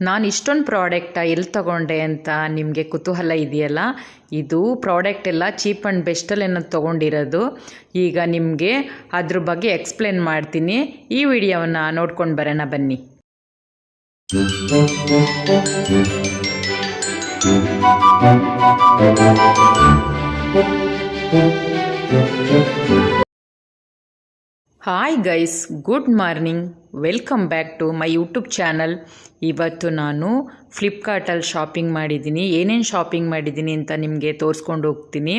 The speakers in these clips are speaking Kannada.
ನಾನು ಇಷ್ಟೊಂದು ಪ್ರಾಡಕ್ಟ ಎಲ್ಲಿ ತಗೊಂಡೆ ಅಂತ ನಿಮಗೆ ಕುತೂಹಲ ಇದೆಯಲ್ಲ? ಇದು ಪ್ರಾಡಕ್ಟ್ ಎಲ್ಲ ಚೀಪ್ ಆ್ಯಂಡ್ ಬೆಸ್ಟಲ್ಲಿ ನಾನು ತೊಗೊಂಡಿರೋದು. ಈಗ ನಿಮಗೆ ಅದ್ರ ಬಗ್ಗೆ ಎಕ್ಸ್ಪ್ಲೇನ್ ಮಾಡ್ತೀನಿ. ಈ ವಿಡಿಯೋವನ್ನು ನೋಡ್ಕೊಂಡು ಬರೋಣ ಬನ್ನಿ. Hi guys good morning welcome back to my YouTube channel ಇವತ್ತು ನಾನು ಫ್ಲಿಪ್ಕಾರ್ಟಲ್ಲಿ ಶಾಪಿಂಗ್ ಮಾಡಿದ್ದೀನಿ. ಏನೇನು ಶಾಪಿಂಗ್ ಮಾಡಿದ್ದೀನಿ ಅಂತ ನಿಮಗೆ ತೋರಿಸ್ಕೊಂಡು ಹೋಗ್ತೀನಿ.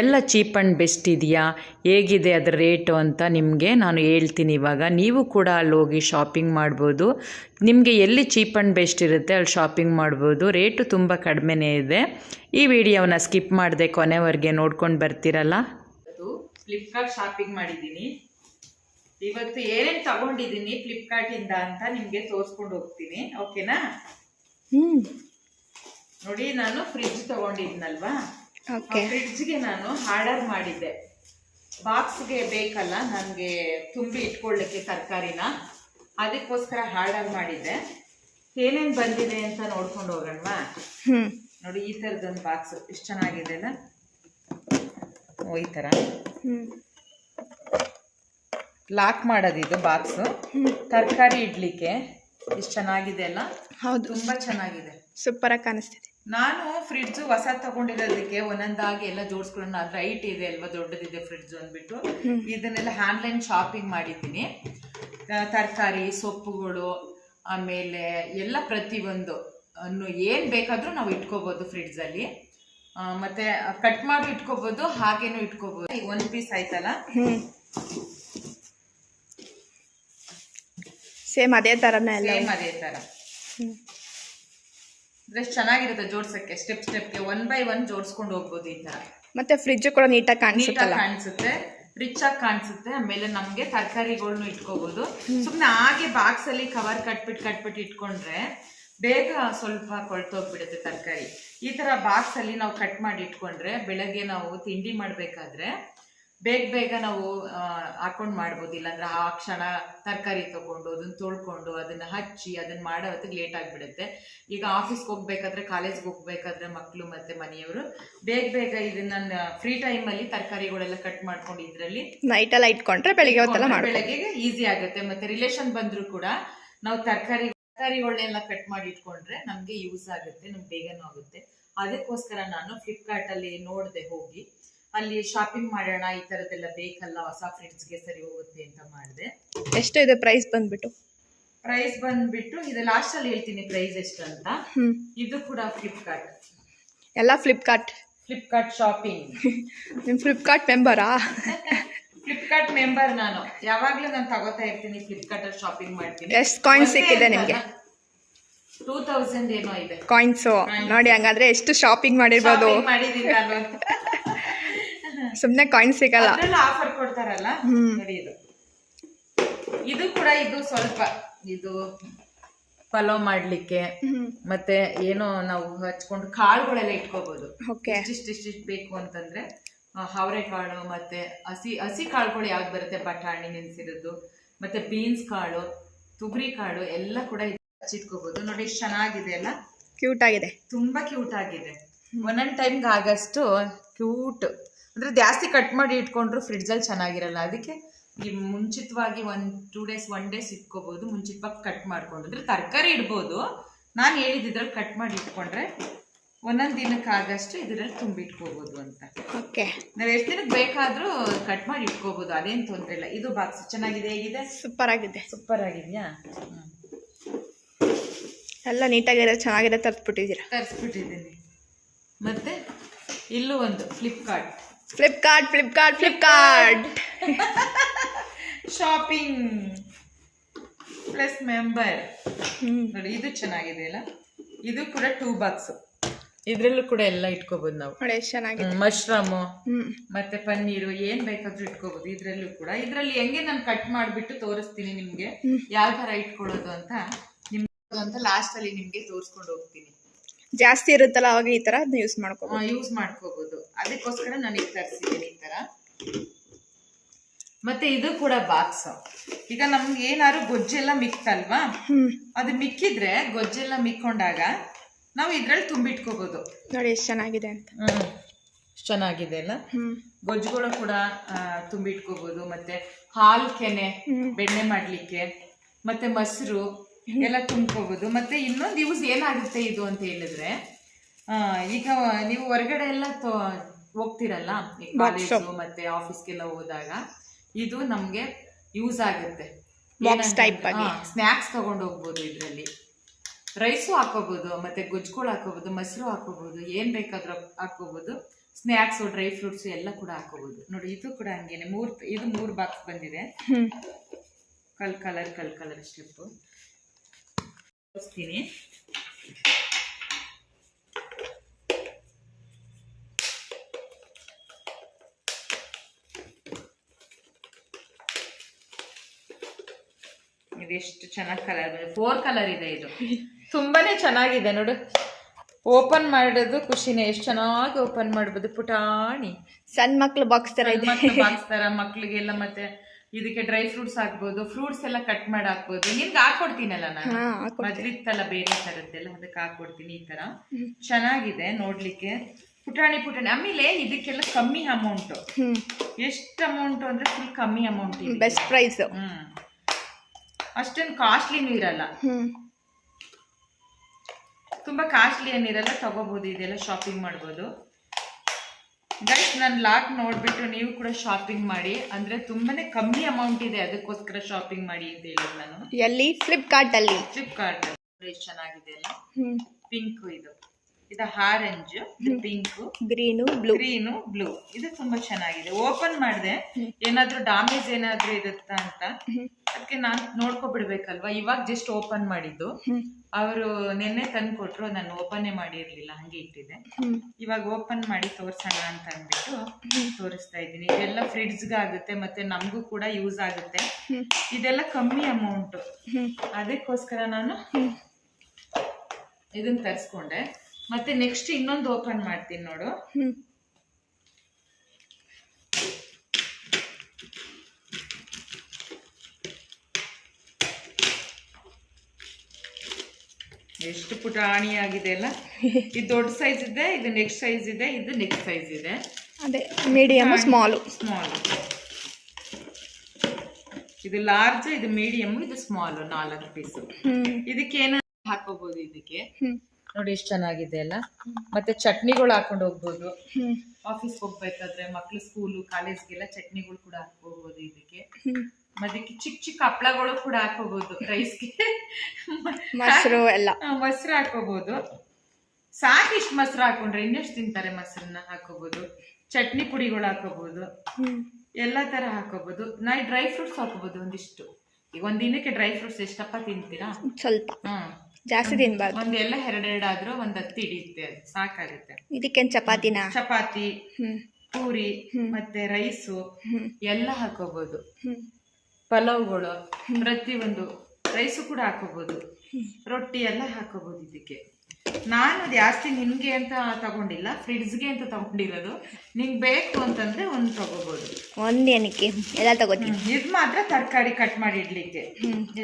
ಎಲ್ಲ ಚೀಪ್ ಆ್ಯಂಡ್ ಬೆಸ್ಟ್ ಇದೆಯಾ? ಹೇಗಿದೆ ಅದರ ರೇಟು ಅಂತ ನಿಮಗೆ ನಾನು ಹೇಳ್ತೀನಿ ಇವಾಗ. ನೀವು ಕೂಡ ಅಲ್ಲಿ ಹೋಗಿ ಶಾಪಿಂಗ್ ಮಾಡ್ಬೋದು. ನಿಮಗೆ ಎಲ್ಲಿ ಚೀಪ್ ಆ್ಯಂಡ್ ಬೆಸ್ಟ್ ಇರುತ್ತೆ ಅಲ್ಲಿ ಶಾಪಿಂಗ್ ಮಾಡ್ಬೋದು. ರೇಟು ತುಂಬ ಕಡಿಮೆನೇ ಇದೆ. ಈ ವಿಡಿಯೋವನ್ನು ಸ್ಕಿಪ್ ಮಾಡಿದೆ ಕೊನೆವರೆಗೆ ನೋಡ್ಕೊಂಡು ಬರ್ತೀರಲ್ಲ? ಫ್ಲಿಪ್ಕಾರ್ಟ್ ಶಾಪಿಂಗ್ ಮಾಡಿದ್ದೀನಿ. ಇವತ್ತು ಏನೇನ್ ತಗೊಂಡಿದ್ದೀನಿ ಫ್ಲಿಪ್ಕಾರ್ಟ್ ಇಂದ ಅಂತ ನಿಮ್ಗೆ ತೋರ್ಸ್ಕೊಂಡು ಹೋಗ್ತೀನಿ ಓಕೆನಾ? ನೋಡಿ ನಾನು ಫ್ರಿಡ್ಜ್ ತಗೊಂಡಿದ್ನಲ್ವಾ? ಓಕೆ. ಫ್ರಿಡ್ಜ್ಗೆ ನಾನು ಆರ್ಡರ್ ಮಾಡಿದ್ದೆ. ಬಾಕ್ಸ್ಗೆ ಬೇಕಲ್ಲ ನನಗೆ ತುಂಬಿ ಇಟ್ಕೊಳ್ಳಿಕ್ಕೆ ತರಕಾರಿನ. ಅದಕ್ಕೋಸ್ಕರ ಆರ್ಡರ್ ಮಾಡಿದ್ದೆ. ಏನೇನ್ ಬಂದಿದೆ ಅಂತ ನೋಡ್ಕೊಂಡು ಹೋಗೋಣವಾ? ನೋಡಿ ಈ ತರದೊಂದು ಬಾಕ್ಸ್ ಎಷ್ಟು ಚೆನ್ನಾಗಿದೆ ಅಲ್ಲ? ಓ ಈ ಥರ ಲಾಕ್ ಮಾಡೋದಿದು ಬಾಕ್ಸು ತರಕಾರಿ ಇಡ್ಲಿಕ್ಕೆ. ಇಷ್ಟು ಚೆನ್ನಾಗಿದೆ ಅಲ್ಲ? ಹೌದು. ತುಂಬಾ ಚೆನ್ನಾಗಿದೆ. ಸೂಪರ್ ಆಗಿ ಕಾಣಿಸ್ತಿದೆ. ನಾನು ಫ್ರಿಡ್ಜ್ ಹೊಸ ತಗೊಂಡಿರೋದಕ್ಕೆ ಒಂದೊಂದಾಗಿ ಎಲ್ಲ ಜೋಡಿಸ್ಕೊಳ್ಳೋಣ ಅದ್ರ ರೈಟ್ ಇದೆ ಅಲ್ವಾ ದೊಡ್ಡದಿದೆ ಫ್ರಿಡ್ಜ್ ಅಂದ್ಬಿಟ್ಟು. ಇದನ್ನೆಲ್ಲ ಆನ್ಲೈನ್ ಶಾಪಿಂಗ್ ಮಾಡಿದ್ದೀನಿ. ತರಕಾರಿ ಸೊಪ್ಪುಗಳು ಆಮೇಲೆ ಎಲ್ಲ ಪ್ರತಿಯೊಂದು. ಅನ್ನು ಏನ್ ಬೇಕಾದ್ರೂ ನಾವು ಇಟ್ಕೋಬೋದು ಫ್ರಿಡ್ಜ್ ಅಲ್ಲಿ. ಮತ್ತೆ ಕಟ್ ಮಾಡಿ ಇಟ್ಕೋಬಹುದು ಹಾಗೇನು ಇಟ್ಕೋಬಹುದು ಒಂದು ಪೀಸ್ ಆಯ್ತಲ್ಲ ಹ್ಮ್ ಸೇಮ್ ಅದೇ ತರನೇ ಎಲ್ಲ ಸೇಮ್ ಅದೇ ತರ. ಡ್ರೆಸ್ ಚೆನ್ನಾಗಿರುತ್ತೆ ಜೋಡ್ಸಕ್ಕೆ ಸ್ಟೆಪ್ ಸ್ಟೆಪ್ಗೆ ಒನ್ ಬೈ ಒನ್ ಜೋಡಿಸ್ಕೊಂಡು ಹೋಗ್ಬೋದು ಈ ತರ. ಮತ್ತೆ ಫ್ರಿಜ್ ಕೂಡ ನೀಟಾಗಿ ನೀಟಾಗಿ ಕಾಣಿಸುತ್ತಲ್ಲ ಕಾಣಿಸುತ್ತೆ. ರಿಚ್ ಆಗಿ ಕಾಣಿಸುತ್ತೆ. ಆಮೇಲೆ ನಮ್ಗೆ ತರಕಾರಿಗಳನ್ನು ಇಟ್ಕೋಬಹುದು ಸುಮ್ಮನೆ ಹಾಗೆ ಬಾಕ್ಸ್ ಅಲ್ಲಿ ಕವರ್ ಕಟ್ಬಿಟ್ಟು ಕಟ್ಬಿಟ್ಟು ಇಟ್ಕೊಂಡ್ರೆ ಬೇಗ ಸ್ವಲ್ಪ ಕೊಳ್ತೋಗ್ಬಿಡುತ್ತೆ ತರಕಾರಿ. ಈ ತರ ಬಾಕ್ಸ್ ಅಲ್ಲಿ ನಾವು ಕಟ್ ಮಾಡಿ ಇಟ್ಕೊಂಡ್ರೆ ಬೆಳಗ್ಗೆ ನಾವು ತಿಂಡಿ ಮಾಡ್ಬೇಕಾದ್ರೆ ಬೇಗ ಬೇಗ ನಾವು ಹಾಕೊಂಡ್ ಮಾಡ್ಬೋದು. ಇಲ್ಲಾಂದ್ರೆ ಆ ಕ್ಷಣ ತರಕಾರಿ ತಗೊಂಡು ಅದನ್ನ ತೊಳ್ಕೊಂಡು ಅದನ್ನ ಹಚ್ಚಿ ಅದನ್ನ ಮಾಡೋ ಹೊತ್ತಿಗೆ ಲೇಟ್ ಆಗಿಬಿಡುತ್ತೆ. ಈಗ ಆಫೀಸ್ಗೆ ಹೋಗ್ಬೇಕಾದ್ರೆ ಕಾಲೇಜ್ಗೆ ಹೋಗ್ಬೇಕಾದ್ರೆ ಮಕ್ಕಳು ಮತ್ತೆ ಮನೆಯವರು ಬೇಗ ಬೇಗ ಇದನ್ನ ಫ್ರೀ ಟೈಮ್ ಅಲ್ಲಿ ತರಕಾರಿಗಳೆಲ್ಲ ಕಟ್ ಮಾಡ್ಕೊಂಡು ಇದ್ರಲ್ಲಿ ನೈಟ್ ಎಲ್ಲ ಇಟ್ಕೊಂಡ್ರೆ ಬೆಳಿಗ್ಗೆ ಹೊತ್ತೆಲ್ಲ ಬೆಳಗ್ಗೆಗೆ ಈಸಿ ಆಗುತ್ತೆ. ಮತ್ತೆ ರಿಲೇಷನ್ ಬಂದರೂ ಕೂಡ ನಾವು ತರಕಾರಿ ತರಕಾರಿಗಳನ್ನೆಲ್ಲ ಕಟ್ ಮಾಡಿ ಇಟ್ಕೊಂಡ್ರೆ ನಮ್ಗೆ ಯೂಸ್ ಆಗುತ್ತೆ ನಮ್ಗೆ ಬೇಗನೂ ಆಗುತ್ತೆ. ಅದಕ್ಕೋಸ್ಕರ ನಾನು ಫ್ಲಿಪ್ಕಾರ್ಟ್ ಅಲ್ಲಿ ನೋಡ್ದೆ ಹೋಗಿ ಅಲ್ಲಿ ಶಾಪಿಂಗ್ ಮಾಡೋಣ ಈ ತರದೆಲ್ಲ ಬೇಕಲ್ಲ ಹೊಸ ಫ್ರೆಂಡ್ಸ್ಗೆ ಸರಿ ಹೋಗುತ್ತೆ ಅಂತ ಮಾಡಿದೆ. ಎಷ್ಟು ಇದೆ ಪ್ರೈಸ್ ಬಂದ್ಬಿಟ್ಟು? ಪ್ರೈಸ್ ಬಂದ್ಬಿಟ್ಟು ಇದು ಲಾಸ್ಟ್ ಅಲ್ಲಿ ಹೇಳ್ತೀನಿ ಪ್ರೈಸ್ ಎಷ್ಟು ಅಂತ. ಇದು ಕೂಡ ಫ್ಲಿಪ್ಕಾರ್ಟ್ ಎಲ್ಲ ಫ್ಲಿಪ್ಕಾರ್ಟ್ ಫ್ಲಿಪ್ಕಾರ್ಟ್ ಶಾಪಿಂಗ್ ನಿಮ್ ಫ್ಲಿಪ್ಕಾರ್ಟ್ ಮೆಂಬರಾ ಫ್ಲಿಪ್ಕಾರ್ಟ್ ಮೆಂಬರ್ ನಾನು. ಯಾವಾಗ್ಲೂ ನಾನು ತಗೋತಾ ಇರ್ತೀನಿ ಫ್ಲಿಪ್ಕಾರ್ಟ್ ಅಲ್ಲಿ ಶಾಪಿಂಗ್ ಮಾಡ್ತೀನಿ. ಎಷ್ಟು ಕಾಯಿನ್ಸ್ ಸಿಕ್ಕಿದೆ ನಿಮಗೆ. ಟೂ ತೌಸಂಡ್ ಏನೋ ಇದೆ. ಕಾಯಿನ್ಸು ನೋಡಿ ಹಂಗಾದ್ರೆ ಎಷ್ಟು ಶಾಪಿಂಗ್ ಮಾಡಿರ್ಬೋದು. ಮಾಡಿದ್ದೀನಿ ನಾನು. ಸುಮ್ನೆ ಕಾಯಿನ್ ಸಿಗಲ್ಲ. ಆಫರ್ ಕೊಡ್ತಾರಲ್ಲ? ನೋಡಿ ಇದು. ಇದು ಕೂಡ ಇದು ಸ್ವಲ್ಪ ಇದು ಪಲಾವ್ ಮಾಡ್ಲಿಕ್ಕೆ ಮತ್ತೆ ಏನೋ ನಾವು ಹಚ್ಕೊಂಡು ಕಾಳುಗಳೆಲ್ಲ ಇಟ್ಕೋಬಹುದು ಇಷ್ಟಿಷ್ಟಿಷ್ಟಿಷ್ಟು ಇಷ್ಟಿಷ್ಟಿಷ್ಟು ಬೇಕು ಅಂತಂದ್ರೆ ಕಾಳು ಮತ್ತೆ ಹಸಿ ಹಸಿ ಕಾಳುಗಳು ಯಾವ್ದು ಬರುತ್ತೆ? ಬಟಾಣಿ ನೆನೆಸಿರೋದು ಮತ್ತೆ ಬೀನ್ಸ್ ಕಾಳು ತುಗರಿ ಕಾಳು ಎಲ್ಲ ಕೂಡ ಹಚ್ಚಿಟ್ಕೋಬಹುದು ನೋಡಿ ಚೆನ್ನಾಗಿದೆ ಅಲ್ಲ? ಕ್ಯೂಟ್ ಆಗಿದೆ. ತುಂಬಾ ಕ್ಯೂಟ್ ಆಗಿದೆ. ಒಂದೊಂದು ಟೈಮ್ಗೆ ಆಗಷ್ಟು ಕ್ಯೂಟ್ ಅಂದ್ರೆ ಜಾಸ್ತಿ ಕಟ್ ಮಾಡಿ ಇಟ್ಕೊಂಡ್ರು ಫ್ರಿಡ್ಜಲ್ಲಿ ಚೆನ್ನಾಗಿರಲ್ಲ. ಅದಕ್ಕೆ ಮುಂಚಿತವಾಗಿ one two days one days ಇಟ್ಕೋಬಹುದು ಮುಂಚಿತವಾಗಿ ಕಟ್ ಮಾಡ್ಕೊಂಡು. ಅಂದ್ರೆ ತರಕಾರಿ ಇಡ್ಬೋದು. ನಾನು ಹೇಳಿದ್ರಲ್ಲಿ ಕಟ್ ಮಾಡಿ ಇಟ್ಕೊಂಡ್ರೆ ಒಂದೊಂದು ದಿನಕ್ಕೆ ಆಗಷ್ಟು ಇದರಲ್ಲಿ ತುಂಬಿಟ್ಕೋಬೋದು ಅಂತ. ಓಕೆ ನಾವು ಎಷ್ಟು ದಿನಕ್ಕೆ ಬೇಕಾದ್ರೂ ಕಟ್ ಮಾಡಿ ಇಟ್ಕೋಬಹುದು ಅದೇನು ತೊಂದರೆ ಇಲ್ಲ. ಇದು ಬಾಕ್ಸ್ ಚೆನ್ನಾಗಿದೆ ಹೇಗಿದೆ? ಸೂಪರ್ ಆಗಿದೆ. ಸೂಪರ್ ಆಗಿದೆಯಾ? ಎಲ್ಲ ನೀಟಾಗಿದೆ ಚೆನ್ನಾಗಿದೆ ತರ್ಸ್ಬಿಟ್ಟಿದ್ದೀರಾ? ತರಿಸ್ಬಿಟ್ಟಿದ್ದೀನಿ. ಮತ್ತೆ ಇಲ್ಲೂ ಒಂದು Flipkart Flipkart Flipkart Flipkart shopping plus member ನೋಡಿ ಇದು ಚೆನ್ನಾಗಿದೆ ಅಲ್ಲ? ಇದು ಕೂಡ ಟೂ ಬಾಕ್ಸ್ ಇದ್ರಲ್ಲೂ ಕೂಡ ಎಲ್ಲ ಇಟ್ಕೋಬಹುದು ನಾವು. ನೋಡಿ ಎಷ್ಟು ಚೆನ್ನಾಗಿದೆ. ಮಶ್ರೂಮು ಮತ್ತೆ ಪನ್ನೀರು ಏನ್ ಬೇಕಾದ್ರೂ ಇಟ್ಕೋಬಹುದು ಇದ್ರಲ್ಲೂ ಕೂಡ. ಇದ್ರಲ್ಲಿ ಹೆಂಗೆ ನಾನು ಕಟ್ ಮಾಡ್ಬಿಟ್ಟು ತೋರಿಸ್ತೀನಿ ನಿಮ್ಗೆ. ಯಾವ ತರ ಇಟ್ಕೊಳ್ಳೋದು ಅಂತ ನಿಮ್ಗೆ ಅಂತ ಲಾಸ್ಟ್ ಅಲ್ಲಿ ನಿಮ್ಗೆ ತೋರಿಸ್ಕೊಂಡು ಹೋಗ್ತೀನಿ. ಜಾಸ್ತಿ ಇರುತ್ತಲ್ಲ ಅವಾಗ ಈ ತರ ಯೂಸ್ ಮಾಡ್ಕೋ ಯೂಸ್ ಮಾಡ್ಕೋಬಹುದು ಅದಕ್ಕೋಸ್ಕರ ನಾನು ಈಗ ತರಿಸಿದ್ದೀನಿ ಈ ತರ. ಮತ್ತೆ ಇದು ಕೂಡ ಬಾಕ್ಸ್ ಈಗ ನಮ್ಗೆ ಏನಾದ್ರು ಗೊಜ್ಜೆಲ್ಲ ಮಿಕ್ತಲ್ವಾ? ಅದು ಮಿಕ್ಕಿದ್ರೆ ಗೊಜ್ಜೆಲ್ಲ ಮಿಕ್ಕೊಂಡಾಗ ನಾವು ಇದ್ರಲ್ಲಿ ತುಂಬಿಟ್ಕೋಬಹುದು ನೋಡಿ ಎಷ್ಟು ಚೆನ್ನಾಗಿದೆ ಅಂತ. ಹ್ಮ್. ಚೆನ್ನಾಗಿದೆ ಅಲ್ಲ? ಗೊಜ್ಜುಗಳು ಕೂಡ ತುಂಬಿಟ್ಕೋಬಹುದು ಮತ್ತೆ ಹಾಲು ಕೆನೆ ಬೆಣ್ಣೆ ಮಾಡ್ಲಿಕ್ಕೆ ಮತ್ತೆ ಮೊಸರು ಎಲ್ಲ ತುಂಬ್ಕೋಬಹುದು ಮತ್ತೆ ಇನ್ನೊಂದು ಯೂಸ್ ಏನಾಗುತ್ತೆ ಇದು ಅಂತ ಹೇಳಿದ್ರೆ ಈಗ ನೀವು ಹೊರಗಡೆ ಎಲ್ಲ ಹೋಗ್ತಿರಲ್ಲ ಕಾಲೇಜು ಮತ್ತೆ ಆಫೀಸ್ಗೆಲ್ಲ ಹೋದಾಗ ಇದು ನಮ್ಗೆ ಯೂಸ್ ಆಗುತ್ತೆ. ಸ್ನಾಕ್ಸ್. ಸ್ನ್ಯಾಕ್ಸ್ ತಗೊಂಡು ಹೋಗ್ಬೋದು ಇದರಲ್ಲಿ. ರೈಸು ಹಾಕೋಬಹುದು ಮತ್ತೆ ಗೊಜ್ಜುಗಳು ಹಾಕೋಬಹುದು ಮೊಸರು ಹಾಕೋಬಹುದು ಏನ್ ಬೇಕಾದ್ರೂ ಹಾಕೋಬಹುದು ಸ್ನ್ಯಾಕ್ಸ್ ಡ್ರೈ ಫ್ರೂಟ್ಸ್ ಎಲ್ಲ ಕೂಡ ಹಾಕೋಬಹುದು ನೋಡಿ ಇದು ಕೂಡ ಹಂಗೇನೆ. ಮೂರ್ ಇದು ಮೂರ್ ಬಾಕ್ಸ್ ಬಂದಿದೆ. ಕಲ್ ಕಲರ್ ಕಲ್ ಕಲರ್ ಸ್ಟೆಪ್ ತೋರಿಸ್ತೀನಿ. ಇದೆಷ್ಟು ಚೆನ್ನಾಗಿ ಕಲರ್ ಬಂದಿದೆ. ಫೋರ್ ಕಲರ್ ಇದೆ ಇದು. ತುಂಬಾನೇ ಚೆನ್ನಾಗಿದೆ ನೋಡು. ಓಪನ್ ಮಾಡೋದು ಖುಷಿನೇ. ಎಷ್ಟು ಚೆನ್ನಾಗಿ ಓಪನ್ ಮಾಡ್ಬೋದು ಪುಟಾಣಿ. ಸಣ್ಣ ಮಕ್ಳು ಬಾಕ್ಸ್ ತರ ಇದೆ. ಬಾಕ್ಸ್ ತರ ಮಕ್ಳಿಗೆಲ್ಲ ಮತ್ತೆ ಇದಕ್ಕೆ ಡ್ರೈ ಫ್ರೂಟ್ಸ್ ಹಾಕ್ಬೋದು ಫ್ರೂಟ್ಸ್ ಎಲ್ಲ ಕಟ್ ಮಾಡಿ ಹಾಕ್ಬೋದು. ನಿಮ್ಗೆ ಹಾಕೊಡ್ತೀನಲ್ಲ ನಾನು. ಮದ್ಲಿತ್ತಲ್ಲ ಬೇರೆ ತರದ್ದೆಲ್ಲ ಅದಕ್ಕೆ ಹಾಕೊಡ್ತೀನಿ ಈ ತರ. ಚೆನ್ನಾಗಿದೆ ನೋಡ್ಲಿಕ್ಕೆ. ಪುಟಾಣಿ ಪುಟಾಣಿ. ಆಮೇಲೆ ಇದಕ್ಕೆಲ್ಲ ಕಮ್ಮಿ ಅಮೌಂಟ್ ಎಷ್ಟು ಅಮೌಂಟ್ ಅಂದ್ರೆ ಫುಲ್ ಕಮ್ಮಿ ಅಮೌಂಟ್ ಇದೆ. Best price hmm. ಅಷ್ಟೇನು ಕಾಸ್ಟ್ಲಿನೂ ಇರಲ್ಲ. ತುಂಬಾ ಕಾಸ್ಟ್ಲಿ ಏನಿರಲ್ಲ ತಗೋಬಹುದು ಇದೆಲ್ಲ ಶಾಪಿಂಗ್ ಮಾಡ್ಬೋದು. ಗೈಸ್ ನಾನು ಲಾಕ್ ನೋಡ್ಬಿಟ್ಟು ನೀವು ಕೂಡ ಶಾಪಿಂಗ್ ಮಾಡಿ. ಅಂದ್ರೆ ತುಂಬಾನೇ ಕಮ್ಮಿ ಅಮೌಂಟ್ ಇದೆ ಅದಕ್ಕೋಸ್ಕರ ಶಾಪಿಂಗ್ ಮಾಡಿ ಅಂತ ಹೇಳಿದ್ ನಾನು. ಎಲ್ಲಿ? ಫ್ಲಿಪ್ಕಾರ್ಟ್ ಅಲ್ಲಿ. ಫ್ಲಿಪ್ಕಾರ್ಟ್ ಎಷ್ಟು ಚೆನ್ನಾಗಿದೆ ಅಲ್ಲ? ಪಿಂಕ್ ಇದು. ಇದು orange pink green blue green blue ಇದು ತುಂಬಾ ಚೆನ್ನಾಗಿದೆ. ಓಪನ್ ಮಾಡಿದೆ. ಏನಾದ್ರೂ ಡ್ಯಾಮೇಜ್ ಏನಾದ್ರೂ ಇರುತ್ತಾ ಅಂತ. ಅದಕ್ಕೆ ನಾನು ನೋಡ್ಕೊಬಿಡ್ಬೇಕಲ್ವಾ? ಇವಾಗ ಜಸ್ಟ್ ಓಪನ್ ಮಾಡಿದ್ದು. ಅವರು ನಿನ್ನೆ ತಂದು ಕೊಟ್ರು ನಾನು ಓಪನ್ನೇ ಮಾಡಿರ್ಲಿಲ್ಲ. ಹಂಗೆ ಇಟ್ಟಿದೆ ಇವಾಗ ಓಪನ್ ಮಾಡಿ ತೋರ್ಸೋಣ ಅಂತ ಅಂದ್ಬಿಟ್ಟು ತೋರಿಸ್ತಾ ಇದ್ದೀನಿ. ಇದೆಲ್ಲ ಫ್ರಿಡ್ಜ್ಗೆ ಆಗುತ್ತೆ ಮತ್ತೆ ನಮಗೂ ಕೂಡ ಯೂಸ್ ಆಗುತ್ತೆ. ಇದೆಲ್ಲ ಕಮ್ಮಿ ಅಮೌಂಟ್ ಅದಕ್ಕೋಸ್ಕರ ನಾನು ಇದನ್ನ ತರಿಸ್ಕೊಂಡೆ. ಮತ್ತೆ ನೆಕ್ಸ್ಟ್ ಇನ್ನೊಂದು ಓಪನ್ ಮಾಡ್ತೀನಿ ನೋಡು. ಎಷ್ಟು ಪುಟಾಣಿ ಆಗಿದೆ ಅಲ್ಲ? ಇದು ದೊಡ್ಡ ಸೈಜ್ ಇದೆ ಇದು ನೆಕ್ಸ್ಟ್ ಸೈಜ್ ಇದೆ ಇದು ನೆಕ್ಸ್ಟ್ ಸೈಜ್ ಇದೆ. ಅದೇ ಮೀಡಿಯಮ್ ಸ್ಮಾಲ್ ಸ್ಮಾಲ್ ಇದು ಲಾರ್ಜ್ ಇದು ಮೀಡಿಯಂ ಇದು ಸ್ಮಾಲ್ ನಾಲ್ಕು ಪೀಸ್ ಇದಕ್ಕೆ ಏನಾದ್ರು ಹಾಕೋಬಹುದು ಇದಕ್ಕೆ? ನೋಡಿ ಎಷ್ಟು ಚೆನ್ನಾಗಿದೆ ಅಲ್ಲ? ಮತ್ತೆ ಚಟ್ನಿಗಳು ಹಾಕೊಂಡು ಹೋಗ್ಬೋದು. ಆಫೀಸ್ ಆಫೀಸ್ಗೆ ಹೋಗ್ಬೇಕಾದ್ರೆ ಮಕ್ಳು ಸ್ಕೂಲು ಕಾಲೇಜ್ಗೆಲ್ಲ ಚಟ್ನಿಗಳು ಕೂಡ ಹಾಕೋಬಹುದು ಇದಕ್ಕೆ. ಮತ್ತೆ ಚಿಕ್ಕ ಚಿಕ್ಕ ಹಪ್ಳಗಳು ಕೂಡ ಹಾಕೋಬಹುದು ರೈಸ್ಗೆ ಮೊಸರು ಎಲ್ಲ. ಮೊಸರು ಹಾಕೋಬಹುದು ಸಾಕಿಷ್ಟು ಮೊಸರು ಹಾಕೊಂಡ್ರೆ ಇನ್ನೆಷ್ಟು ತಿಂತಾರೆ ಮೊಸರನ್ನ ಹಾಕೋಬಹುದು ಚಟ್ನಿ ಪುಡಿಗಳು ಹಾಕೋಬಹುದು ಎಲ್ಲ ತರ ಹಾಕೋಬಹುದು ನಾ ಡ್ರೈ ಫ್ರೂಟ್ಸ್ ಹಾಕೋಬಹುದು ಒಂದಿಷ್ಟು. ಈಗ ಒಂದಿನಕ್ಕೆ ದಿನಕ್ಕೆ ಡ್ರೈ ಫ್ರೂಟ್ಸ್ ಎಷ್ಟಪ್ಪ ತಿಂತೀರಾ? ಸ್ವಲ್ಪ. ಹ್ಮ್ ಜಾಸ್ತಿ ತಿನ್ಬಾರ್ದು. ಒಂದೆಲ್ಲ ಎರಡೆರಡು ಆದ್ರೂ ಒಂದ್ ಹತ್ತಿ ಹಿಡಿಯುತ್ತೆ ಸಾಕಾಗುತ್ತೆ. ಇದಕ್ಕೇನ್ ಚಪಾತಿನ? ಚಪಾತಿ ಪೂರಿ ಮತ್ತೆ ರೈಸು ಎಲ್ಲ ಹಾಕೋಬಹುದು ಪಲಾವ್ಗಳು ಪ್ರತಿಯೊಂದು ರೈಸು ಕೂಡ ಹಾಕೋಬಹುದು ರೊಟ್ಟಿ ಎಲ್ಲ ಹಾಕೋಬಹುದು ಇದಕ್ಕೆ. ನಾನು ಜಾಸ್ತಿ ನಿಮ್ಗೆ ಅಂತ ತಗೊಂಡಿಲ್ಲ ಫ್ರಿಡ್ಜ್ಗೆ ಅಂತ ತಗೊಂಡಿರೋದು. ನಿಂಗೆ ಬೇಕು ಅಂತಂದ್ರೆ ಒಂದು ತಗೋಬಹುದು ಒಂದ್ ಏನಕ್ಕೆ? ಎಲ್ಲ ತಗೋತೀನಿ. ಇದು ಮಾತ್ರ ತರಕಾರಿ ಕಟ್ ಮಾಡಿ ಇಡ್ಲಿಕ್ಕೆ.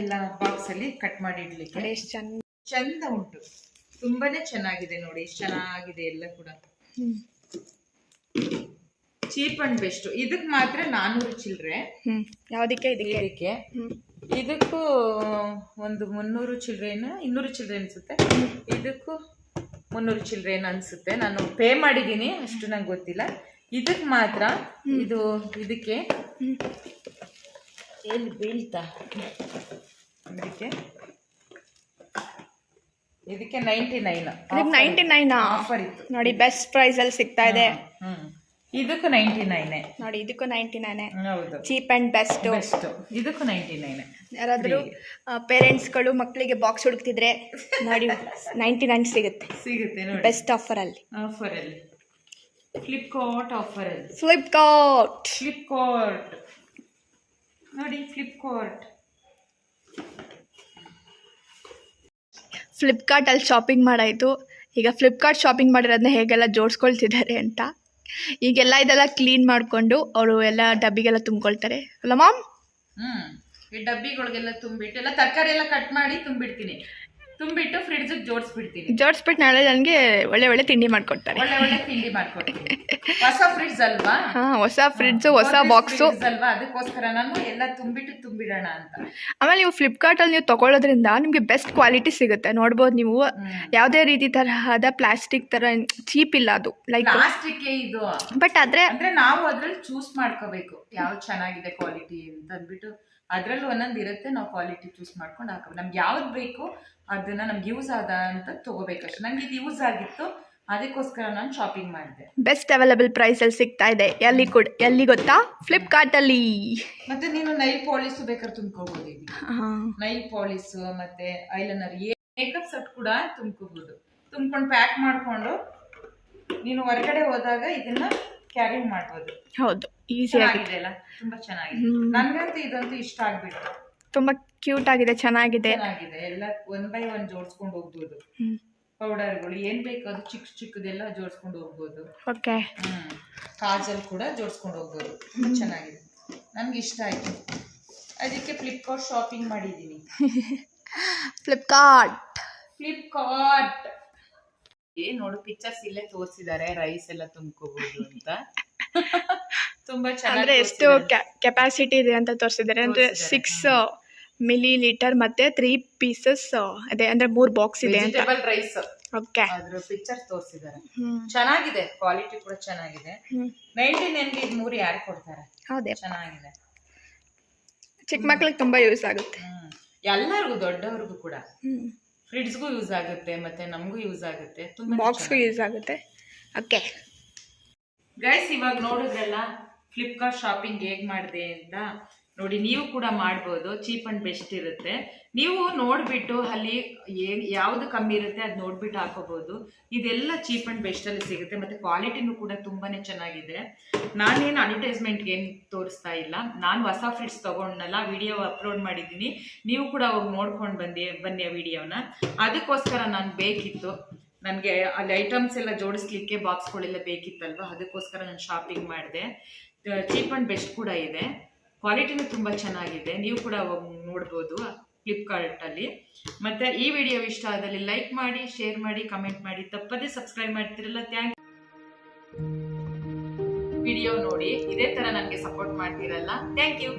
ಎಲ್ಲ ಬಾಕ್ಸ್ ಅಲ್ಲಿ ಕಟ್ ಮಾಡಿ ಇಡ್ಲಿಕ್ಕೆ. ಎಷ್ಟು ಚಂದ ಚಂದ ಉಂಟು. ತುಂಬಾನೇ ಚೆನ್ನಾಗಿದೆ ನೋಡಿ ಎಷ್ಟು ಚೆನ್ನಾಗಿದೆ ಎಲ್ಲ ಕೂಡ. Cheap and best. ಇದಕ್ ಮಾತ್ರ ನಾನೂರು ಚಿಲ್ರೆ. ಯಾವ್ದಕ್ಕೆ ಇದಕ್ಕೆ? ಇದಕ್ಕೆ. ಇದಕ್ಕೂ ಒಂದು ಮುನ್ನೂರು ಚಿಲ್ಡ್ರೇನು ಇನ್ನೂರು ಚಿಲ್ರೆ ಅನ್ಸುತ್ತೆ. ಇದಕ್ಕೂ ಮುನ್ನೂರು ಚಿಲ್ಡ್ರೇನು ಅನ್ಸುತ್ತೆ? ನಾನು ಪೇ ಮಾಡಿದ್ದೀನಿ ಅಷ್ಟು ನಂಗೆ ಗೊತ್ತಿಲ್ಲ. ಇದಕ್ಕೆ ಮಾತ್ರ ಇದು ಇದಕ್ಕೆ. ಎಲ್ಲಿ ಬೀಳ್ತಾ? ಇದಕ್ಕೆ ಇದಕ್ಕೆ ನೈಂಟಿ ನೈನ್ ಇದಕ್ಕೆ ನೈಂಟಿ ನೈನಾ ಆಫರ್ ಇತ್ತು. ನೋಡಿ ಬೆಸ್ಟ್ ಪ್ರೈಸ್ ಅಲ್ಲಿ ಸಿಗ್ತಾ ಇದೆ. ಇದಕ್ಕೂ ನೈಂಟಿ ನೈನ್ ನೋಡಿ ಇದಕ್ಕೂ ನೈಂಟಿ ನೈನ್ ಹೌದು. ಚೀಪ್ ಅಂಡ್ ಬೆಸ್ಟ್ ಬೆಸ್ಟ್ ಇದಕ್ಕೂ ನೈಂಟಿ ನೈನ್ ಯಾರಾದರೂ ಪೇರೆಂಟ್ಸ್ಗಳು ಮಕ್ಕಳಿಗೆ ಬಾಕ್ಸ್ ಹುಡುಕ್ತಿದ್ರೆ ನೋಡಿ ನೈಂಟಿ ನೈನ್ ಸಿಗುತ್ತೆ. ಸಿಗುತ್ತೆ ನೋಡಿ. ಬೆಸ್ಟ್ ಆಫರ್ ಅಲ್ಲಿ. ಆಫರ್ ಅಲ್ಲಿ. ಫ್ಲಿಪ್ಕಾರ್ಟ್ ಆಫರಲ್ಲಿ ಫ್ಲಿಪ್ಕಾರ್ಟ್ ಫ್ಲಿಪ್ಕಾರ್ಟ್ ನೋಡಿ ಫ್ಲಿಪ್ಕಾರ್ಟ್ ಫ್ಲಿಪ್ಕಾರ್ಟ್ ಅಲ್ಲಿ ಶಾಪಿಂಗ್ ಮಾಡಾಯಿತು. ಈಗ ಫ್ಲಿಪ್ಕಾರ್ಟ್ ಶಾಪಿಂಗ್ ಮಾಡಿರೋದನ್ನ ಹೇಗೆಲ್ಲ ಜೋಡಿಸ್ಕೊಳ್ತಿದ್ದಾರೆ ಅಂತ. ಈಗೆಲ್ಲ ಇದೆಲ್ಲ ಕ್ಲೀನ್ ಮಾಡಿಕೊಂಡು ಅವರು ಎಲ್ಲ ಡಬ್ಬಿಗೆಲ್ಲ ತುಂಬ್ಕೊಳ್ತಾರೆ. ಅಲ್ಲ ಮಾಮ್ ಈ ಡಬ್ಬಿಗಳಿಗೆಲ್ಲ ತುಂಬಿಟ್ಟು ಎಲ್ಲ ತರಕಾರಿ ಎಲ್ಲ ಕಟ್ ಮಾಡಿ ತುಂಬಿಡ್ತೀನಿ. ತುಂಬಿಟ್ಟು ಫ್ರಿಡ್ಜ್ ಜೋಡಿಸ್ಬಿಡ್ತೀನಿ. ಜೋಡಿಸ್ಬಿಟ್ಟು ನಾಳೆ ನನಗೆ ಒಳ್ಳೆ ಒಳ್ಳೆ ತಿಂಡಿ ಮಾಡ್ಕೊಡ್ತಾರೆ. ಒಳ್ಳೆ ಒಳ್ಳೆ ತಿಂಡಿ ಮಾಡ್ಕೊಡ್ತೀನಿ. ಹೊಸ ಫ್ರಿಡ್ಜ್ ಅಲ್ವಾ? ಹಾ ಹೊಸ ಫ್ರಿಡ್ಜ್ ಹೊಸ ಬಾಕ್ಸು ಅಲ್ವಾ? ಅದಕ್ಕೋಸ್ಕರ ನಾನು ಎಲ್ಲ ತುಂಬಿಟ್ಟು ತುಂಬಿಡೋಣ ಅಂತ. ಆಮೇಲೆ ನೀವು ಫ್ಲಿಪ್ಕಾರ್ಟಲ್ಲಿ ನೀವು ತಗೊಳ್ಳೋದ್ರಿಂದ ನಿಮಗೆ ಬೆಸ್ಟ್ ಕ್ವಾಲಿಟಿ ಸಿಗುತ್ತೆ. ನೋಡ್ಬೋದು ನೀವು ಯಾವುದೇ ರೀತಿ ತರಹದ ಪ್ಲಾಸ್ಟಿಕ್ ತರ ಚೀಪ್ ಇಲ್ಲ ಅದು. ಲೈಕ್ ಪ್ಲಾಸ್ಟಿಕ್ ಇದು. ಬಟ್ ಆದ್ರೆ ಅಂದ್ರೆ ನಾವು ಅದ್ರಲ್ಲಿ ಚೂಸ್ ಮಾಡ್ಕೋಬೇಕು. ಯಾವ್ದು ಚೆನ್ನಾಗಿದೆ ಕ್ವಾಲಿಟಿ ಅಂತ ಅಂದ್ಬಿಟ್ಟು ಅದ್ರಲ್ಲಿ ಒಂದೊಂದು ಇರುತ್ತೆ ನಾವು ಕ್ವಾಲಿಟಿ ಚೂಸ್ ಮಾಡ್ಕೊಂಡು ಹಾಕಬೇಕು ನಮ್ಗೆ ಯಾವ್ದು ಬೇಕು ಅದನ್ನ ನಮ್ಗೆ ಯೂಸ್ ಆದ ಅಂತ ತಗೋಬೇಕಷ್ಟು ನಂಗೆ ಇದು ಯೂಸ್ ಆಗಿತ್ತು ಅದಕ್ಕೋಸ್ಕರ ನಾನು ಶಾಪಿಂಗ್ ಮಾಡಿದೆ. ಬೆಸ್ಟ್ ಅವೈಲಬಲ್ ಪ್ರೈಸಲ್ಲಿ ಸಿಗ್ತಾ ಇದೆ. ಎಲ್ಲಿ ಕೂಡ ಎಲ್ಲಿ ಗೊತ್ತಾ? ಫ್ಲಿಪ್ಕಾರ್ಟಲ್ಲಿ ಮತ್ತೆ ನೀನು ನೈಲ್ ಪಾಲಿಸ್ ಬೇಕಾದ್ರೆ ಹಾಂ. ನೈಲ್ ಪಾಲಿಸ್ ಮತ್ತೆ ಐಲೈನರ್ ಮೇಕಪ್ ಸೆಟ್ ಕೂಡ ತುಂಬ್ಕೋಬಹುದು ತುಂಬ್ಕೊಂಡು ಪ್ಯಾಕ್ ಮಾಡಿಕೊಂಡು ನೀನು ಹೊರಗಡೆ ಹೋದಾಗ ಇದನ್ನ ಕ್ಯಾರಿ ಮಾಡ್ಬೋದು. ಹೌದು ಈಸಿ ಆಗಿದೆ. ಅಲ್ಲ ತುಂಬಾ ಚೆನ್ನಾಗಿದೆ. ನನಗಂತೂ ನನ್ಗಂತೂ ಇದಂತೂ ಇಷ್ಟ ಆಗ್ಬಿಟ್ಟು ತುಂಬ ಕ್ಯೂಟ್ ಆಗಿದೆ ಚೆನ್ನಾಗಿದೆ. ಚೆನ್ನಾಗಿದೆ. ಎಲ್ಲ ಒನ್ ಬೈ ಒನ್ ಜೋಡಿಸ್ಕೊಂಡು ಹೋಗ್ಬೋದು. ಹ್ಮ್. ಪೌಡರ್ಗಳು ಏನ್ ಬೇಕು ಅದು ಚಿಕ್ಕ ಚಿಕ್ಕದೆಲ್ಲ ಜೋಡಿಸ್ಕೊಂಡು ಹೋಗ್ಬೋದು. ಓಕೆ. ಹ್ಮ್. ಕಾಜಲ್ ಕೂಡ ಜೋಡಿಸ್ಕೊಂಡು ಹೋಗ್ಬೋದು. ತುಂಬಾ ಚೆನ್ನಾಗಿದೆ. ನನ್ಗೆ ಇಷ್ಟ ಆಯ್ತು. ಅದಕ್ಕೆ ಫ್ಲಿಪ್ಕಾರ್ಟ್ ಶಾಪಿಂಗ್ ಮಾಡಿದ್ದೀನಿ. ಫ್ಲಿಪ್ಕಾರ್ಟ್ ಫ್ಲಿಪ್ಕಾರ್ಟ್ ನೋಡು ಪಿಕ್ಚರ್ಸ್ ಇಲ್ಲೇ ತೋರಿಸಿದ್ದಾರೆ ರೈಸ್ ಎಲ್ಲ ತುಂಬ್ಕೋಬಹುದು ಅಂತ. ತುಂಬಾ ಅಂದ್ರೆ ಚೆನ್ನಾಗಿ ಎಷ್ಟು ಕೆಪಾಸಿಟಿ ಇದೆ ಅಂತ ತೋರಿಸಿದ್ದಾರೆ ಅಂದ್ರೆ ಸಿಕ್ಸ್ ಮಿಲಿ ಲೀಟರ್ ಮತ್ತೆ ತ್ರೀ ಪೀಸಸ್ ಅದೇ ಅಂದ್ರೆ ಮೂರ್ ಬಾಕ್ಸ್ ಇದೆ ಅಂತ. ವೆಜಿಟೇಬಲ್ ರೈಸ್ ಓಕೆ ಅದ್ರ ಪಿಕ್ಚರ್ ತೋರಿಸಿದ್ದಾರೆ ಹ್ಮ್. ಚೆನ್ನಾಗಿದೆ ಕ್ವಾಲಿಟಿ ಕೂಡ ಚೆನ್ನಾಗಿದೆ. ಹ್ಮ್. ನೈಂಟಿ ನೈನ್ಗೆ ಇದು ಮೂರು ಯಾರು ಕೊಡ್ತಾರೆ? ಹೌದೇ. ಚೆನ್ನಾಗಿದೆ. ಚಿಕ್ಕ ಮಕ್ಳಿಗೆ ತುಂಬಾ ಯೂಸ್ ಆಗುತ್ತೆ. ಹ್ಮ್. ಎಲ್ಲರಿಗೂ ದೊಡ್ಡವ್ರಿಗೂ ಕೂಡ. ಹ್ಮ್. ಫ್ರಿಡ್ಜ್ಗೂ ಯೂಸ್ ಆಗುತ್ತೆ ಮತ್ತೆ ನಮಗೂ ಯೂಸ್ ಆಗುತ್ತೆ. ತುಂಬಾ ಬಾಕ್ಸ್ಗೂ ಯೂಸ್ ಆಗುತ್ತೆ. ಓಕೆ ಗೈಸ್ ಇವಾಗ ನೋಡಿದ್ರಲ್ಲ ಫ್ಲಿಪ್ಕಾರ್ಟ್ ಶಾಪಿಂಗ್ ಹೇಗ್ ಮಾಡಿದೆ ಅಂತ. ನೋಡಿ, ನೀವು ಕೂಡ ಮಾಡ್ಬೋದು. ಚೀಪ್ ಆ್ಯಂಡ್ ಬೆಸ್ಟ್ ಇರುತ್ತೆ. ನೀವು ನೋಡಿಬಿಟ್ಟು ಅಲ್ಲಿ ಯಾವುದು ಕಮ್ಮಿ ಇರುತ್ತೆ ಅದು ನೋಡ್ಬಿಟ್ಟು ಹಾಕೋಬೋದು. ಇದೆಲ್ಲ ಚೀಪ್ ಆ್ಯಂಡ್ ಬೆಸ್ಟಲ್ಲಿ ಸಿಗುತ್ತೆ. ಮತ್ತು ಕ್ವಾಲಿಟಿನೂ ಕೂಡ ತುಂಬಾ ಚೆನ್ನಾಗಿದೆ. ನಾನೇನು ಅಡ್ವರ್ಟೈಸ್ಮೆಂಟ್ಗೆ ಏನು ತೋರಿಸ್ತಾ ಇಲ್ಲ. ನಾನು ಹೊಸ ಫ್ರಿಡ್ಜ್ ತೊಗೊಂಡಲ್ಲ ವಿಡಿಯೋ ಅಪ್ಲೋಡ್ ಮಾಡಿದ್ದೀನಿ. ನೀವು ಕೂಡ ಹೋಗಿ ನೋಡ್ಕೊಂಡು ಬಂದಿ, ಬನ್ನಿ ಆ ವಿಡಿಯೋನ ಅದಕ್ಕೋಸ್ಕರ ನಾನು ಬೇಕಿತ್ತು. ನನಗೆ ಅಲ್ಲಿ ಐಟಮ್ಸ್ ಎಲ್ಲ ಜೋಡಿಸ್ಲಿಕ್ಕೆ ಬಾಕ್ಸ್ಗಳೆಲ್ಲ ಬೇಕಿತ್ತಲ್ವ? ಅದಕ್ಕೋಸ್ಕರ ನಾನು ಶಾಪಿಂಗ್ ಮಾಡಿದೆ. ಚೀಪ್ ಆ್ಯಂಡ್ ಬೆಸ್ಟ್ ಕೂಡ ಇದೆ. ಕ್ವಾಲಿಟಿನೂ ತುಂಬ ಚೆನ್ನಾಗಿದೆ. ನೀವು ಕೂಡ ನೋಡ್ಬೋದು ಫ್ಲಿಪ್ಕಾರ್ಟಲ್ಲಿ ಮತ್ತು ಈ ವಿಡಿಯೋ ಇಷ್ಟ ಆದಲ್ಲಿ ಲೈಕ್ ಮಾಡಿ ಶೇರ್ ಮಾಡಿ ಕಮೆಂಟ್ ಮಾಡಿ. ತಪ್ಪದೇ ಸಬ್ಸ್ಕ್ರೈಬ್ ಮಾಡ್ತಿರಲ್ಲ. ಥ್ಯಾಂಕ್ ವಿಡಿಯೋ ನೋಡಿ. ಇದೇ ಥರ ನನಗೆ ಸಪೋರ್ಟ್ ಮಾಡ್ತಿರಲ್ಲ. Thank you